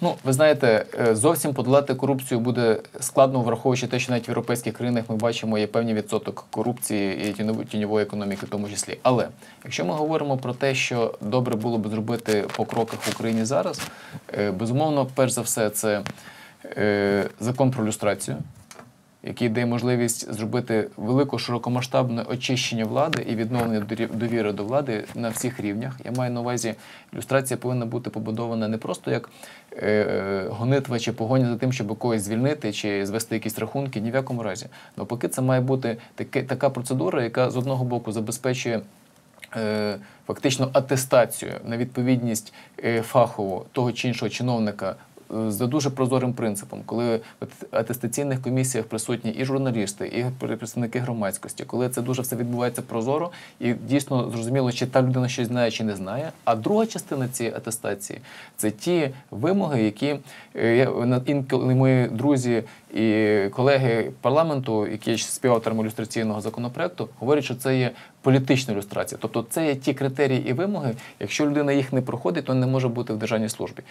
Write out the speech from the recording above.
Ну, ви знаєте, е, зовсім подолати корупцію буде складно, враховуючи те, що навіть в європейських країнах ми бачимо є певний відсоток корупції і тіньової, економіки, в тому числі. Але якщо ми говоримо про те, що добре було б зробити по кроках в Україні зараз, е, безумовно, перш за все, це е, закон про люстрацію. Який дає можливість зробити велике широкомасштабне очищення влади і відновлення довіри до влади на всіх рівнях. Я маю на увазі, люстрація повинна бути побудована не просто як е, гонитва чи погоня за тим, щоб когось звільнити чи звести якісь рахунки, ні в якому разі. Навпаки, це має бути таке, така процедура, яка з одного боку забезпечує. е, Фактично атестацію на відповідність е, фахово того чи іншого чиновника за дуже прозорим принципом, коли в атестаційних комісіях присутні і журналісти, і представники громадськості, коли це дуже все відбувається прозоро і дійсно зрозуміло, чи та людина щось знає, чи не знає. А друга частина цієї атестації це ті вимоги, які е, інколи мої друзі і колеги парламенту, які є співавторами ілюстраційного законопроекту, говорять, що це є політична ілюстрація. Тобто це є ті критерії і вимоги. Якщо людина їх не проходить, то не може бути в державній службі.